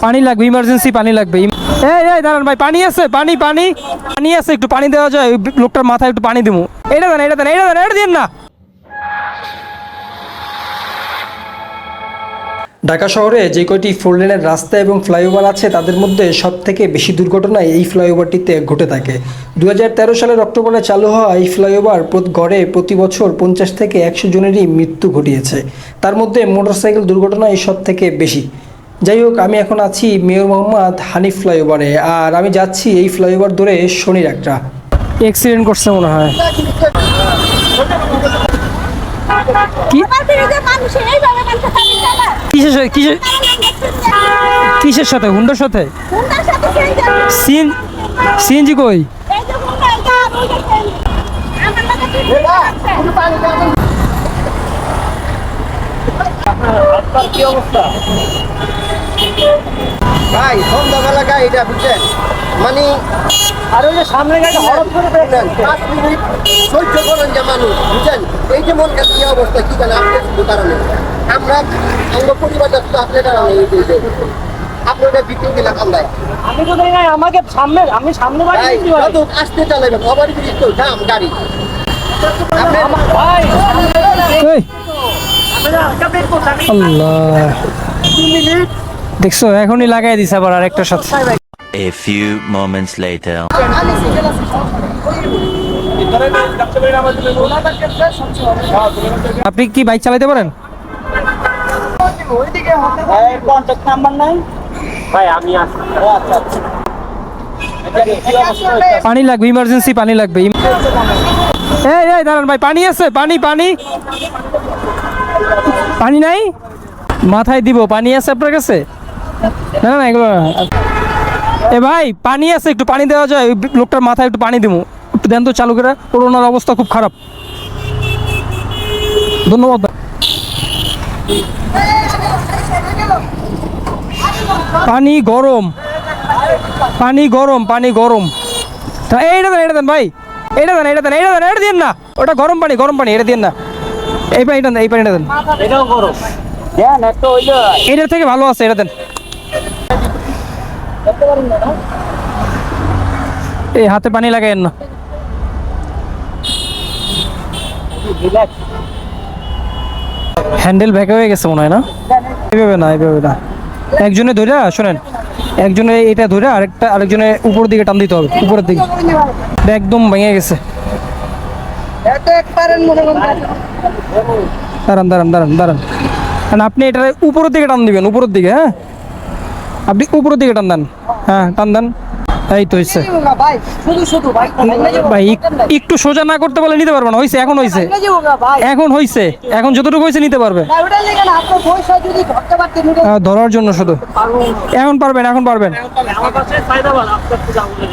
পানি লাগবে ইমার্জেন্সি পানি লাগবে। ইম- এই এই দাঁড়ান ভাই পানি আছে পানি পানি পানি আছে একটু পানি দেওয়া যায় লোকটার মাথায় একটু পানি দিবো এটা দেন এটা দেন এটা দেন এটা দিন না। ঢাকা শহরে যে কয়টি ফোর লেনের রাস্তা এবং ফ্লাইওভার আছে, তাদের মধ্যে সব থেকে বেশি দুর্ঘটনা এই ফ্লাইওভারটিতে ঘটে থাকে। দু হাজার তেরো সালের অক্টোবরে চালু হওয়া এই ফ্লাইওভার গড়ে প্রতি বছর পঞ্চাশ থেকে একশো জনেরই মৃত্যু ঘটিয়েছে। তার মধ্যে মোটরসাইকেল সব থেকে বেশি। যাই হোক, আমি এখন আছি মেয়র মোহাম্মদ হানিফ ফ্লাইওভারে, আর আমি যাচ্ছি এই ফ্লাইওভার ধরে শনির একটা। অ্যাক্সিডেন্ট করছে মনে হয়। কি কিসের সাথে কিসের কিসের সাথে? হুন্ডার সাথে? চেঞ্জ সিএনজি কই? ভাই সন্ধ্যাবেলা গাড়িটা বুঝছেন? মানে আর ওই যে সামনে গাড়িটা হঠাৎ করে পাঁচ মিনিট সহ্য করেন যে মানুষ বুঝছেন? মন কাছে কি অবস্থা কি জানে কারণে। আমরা আপনার কারণে এই যে আপনি বিক্রি দিলাম আমরা আমি তো না আমাকে সামনে আমি সামনে বাড়ি ভাই দিচ্ছি ভাই যত আসতে চালাবেন ওভার ব্রিজ তো গাড়ি। আপনার আল্লাহ। দেখছ এখনই লাগাই দিছে আবার আরেকটার সাথে। A few moments later. আপনি কি বাইক চালাতে পারেন? পানি লাগবে ইমার্জেন্সি পানি লাগবে। এই দাঁড়ান ভাই, পানি আছে, পানি পানি। পানি নাই? মাথায় দিব, পানি আছে আপনার কাছে? না না, এগুলো এ ভাই, পানি আছে, একটু পানি দেওয়া যায় লোকটার মাথায় একটু পানি দিব দেন তো চালু করে করোনার অবস্থা খুব খারাপ। ধন্যবাদ পানি গরম পানি গরম পানি গরম। এইটা দেন এটা দেন ভাই। এটা দেন এটা দেন এটা দেন এটা দিন না। ওটা গরম পানি গরম পানি এটা দিন না। এই পানিটা দেন এই পানিটা দেন। এটাও হইল। এটার থেকে ভালো আছে এটা দেন। এই হাতে পানি লাগাইন না। হ্যান্ডেল ভেঙে হয়ে গেছে মনে হয়, না? এইভাবে না এইভাবে না। একজনে ধরে শোনেন, একজনে এটা ধরে, আরেকটা, আরেকজনে উপর দিকে টান দিতে হবে, উপরের দিকে। একদম ভেঙে গেছে। দাঁড়ান দাঁড়ান দাঁড়ান দাঁড়ান। কারণ আপনি এটা উপরের দিকে টান দিবেন, উপরের দিকে হ্যাঁ? আপনি উপরের দিকে টান দেন। হ্যাঁ টান দেন। এই তো হয়েছে ভাই একটু সোজা না করতে বলে নিতে পারবে না হয়েছে এখন হয়েছে এখন হয়েছে এখন যতটুকু হয়েছে নিতে পারবে। ধরার জন্য শুধু। এখন পারবেন এখন পারবেন।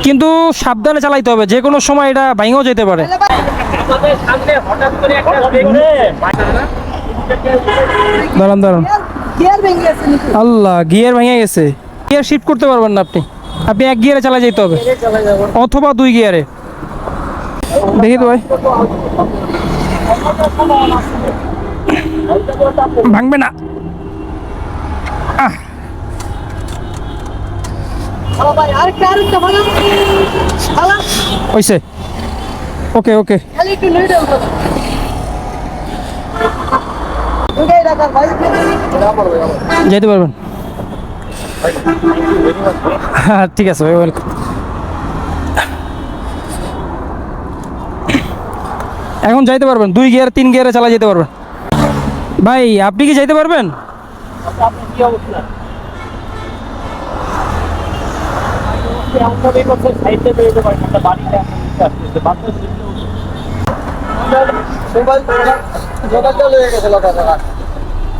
কিন্তু সাবধানে চালাইতে হবে যে কোনো সময় এটা ভাঙেও যেতে পারে। আমাদের সামনে হঠাৎ করে একটা দেখলে দাঁড়ান দাঁড়ান। গিয়ার ভেঙে গেছে নাকি? আল্লাহ গিয়ার ভেঙে গেছে। গিয়ার শিফট করতে পারবেন না আপনি। আপনি এক গিয়ারে চালা যেতে হবে? অথবা দুই গিয়ারে? দেখি তো ভাই। ভাঙবে না। ওকে ওকে। যেতে পারবেন। হ্যাঁ ঠিক আছে, ভাই ওয়েলকাম এখন যাইতে পারবেন, দুই গিয়ার, তিন গিয়ারে চালা যেতে পারবেন। ভাই, আপনি কি যাইতে পারবেন?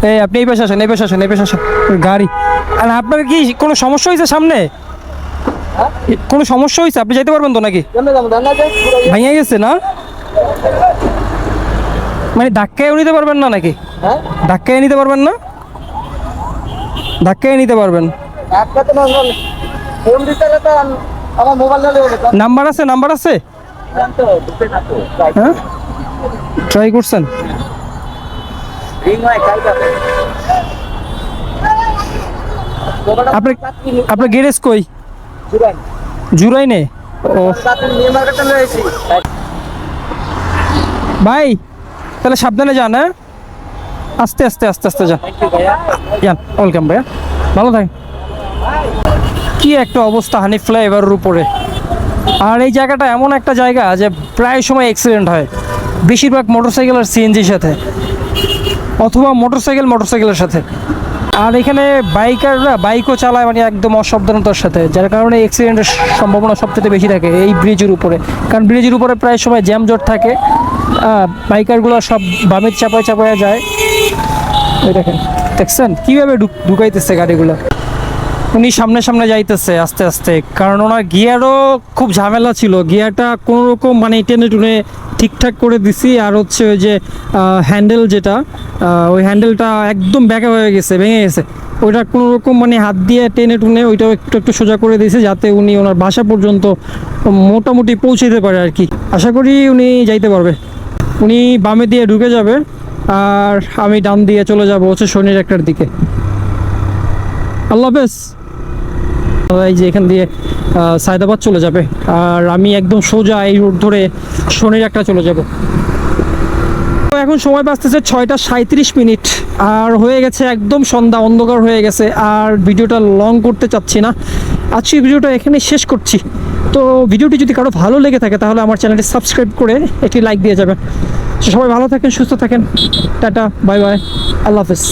এই, আপনি এই পাশে আসেন, এই পাশে আসেন, এই পাশে আসেন। গাড়ি। আর আপনার কি কোনো সমস্যা হয়েছে সামনে? কোনো সমস্যা হয়েছে? আপনি যাইতে পারবেন তো নাকি? কেমনে যাব? জানা যায় ভেঙে গেছে না? মানে ধাক্কায় নিতে পারবেন না নাকি? হ্যাঁ? ধাক্কায় নিতে পারবেন না? ধাক্কায় নিতে পারবেন। নাম্বার আছে নাম্বার আছে? হ্যাঁ? ট্রাই করছেন? আপনার আপনার গ্যারেজ কই? জুরাই নে ও। ভাই তাহলে সাবধানে যান হ্যাঁ? আস্তে আস্তে আস্তে আস্তে যান। যান ওয়েলকাম ভাইয়া। ভালো থাকেন। কি একটা অবস্থা হানিফ ফ্লাইওভারের উপরে। আর এই জায়গাটা এমন একটা জায়গা যে প্রায় সময় অ্যাক্সিডেন্ট হয়। বেশিরভাগ মোটরসাইকেল আর সিএনজির সাথে। অথবা মোটরসাইকেল মোটরসাইকেলের সাথে। আর এখানে বাইকাররা বাইকও চালায় মানে একদম অসাবধানতার সাথে, যার কারণে অ্যাক্সিডেন্টের সম্ভাবনা সবচেয়ে বেশি থাকে এই ব্রিজের উপরে। কারণ ব্রিজের উপরে প্রায় সময় জ্যাম জট থাকে বাইকারগুলো সব বামের চাপায় চাপায় যায়। ওই দেখেন, দেখছেন? কীভাবে ঢুক- ঢুকাইতেছে গাড়িগুলো? উনি সামনে সামনে যাইতেছে, আস্তে আস্তে। কারণ ওনার গিয়ারও খুব ঝামেলা ছিল। গিয়ারটা কোনো রকম মানে টেনে টুনে ঠিকঠাক করে দিছি। আর হচ্ছে ওই যে হ্যান্ডেল যেটা ওই হ্যান্ডেলটা একদম ব্যাকা হয়ে গেছে, ভেঙে গেছে। ওইটা কোনো রকম মানে হাত দিয়ে টেনে টুনে ওইটাও একটু একটু সোজা করে দিয়েছে যাতে উনি ওনার বাসা পর্যন্ত মোটামুটি পৌঁছে যেতে পারে আর কি। আশা করি উনি যাইতে পারবে। উনি বামে দিয়ে ঢুকে যাবে আর আমি ডান দিয়ে চলে যাব হচ্ছে শনির একটার দিকে। আল্লাহ হাফেজ। এই যে এখান দিয়ে সায়দাবাদ চলে যাবে। আর আমি একদম সোজা এই রোড ধরে শনির একটা চলে যাব। এখন সময় বাঁচতেছে ছয়টা সাঁত্রিশ মিনিট। আর হয়ে গেছে একদম সন্ধ্যা, অন্ধকার হয়ে গেছে। আর ভিডিওটা লং করতে চাচ্ছি না। আজকে ভিডিওটা এখানে শেষ করছি। তো ভিডিওটি যদি কারও ভালো লেগে থাকে, তাহলে আমার চ্যানেলটি সাবস্ক্রাইব করে একটি লাইক দিয়ে যাবেন। সবাই ভালো থাকেন, সুস্থ থাকেন। টাটা বাই বাই আল্লাহ হাফেজ।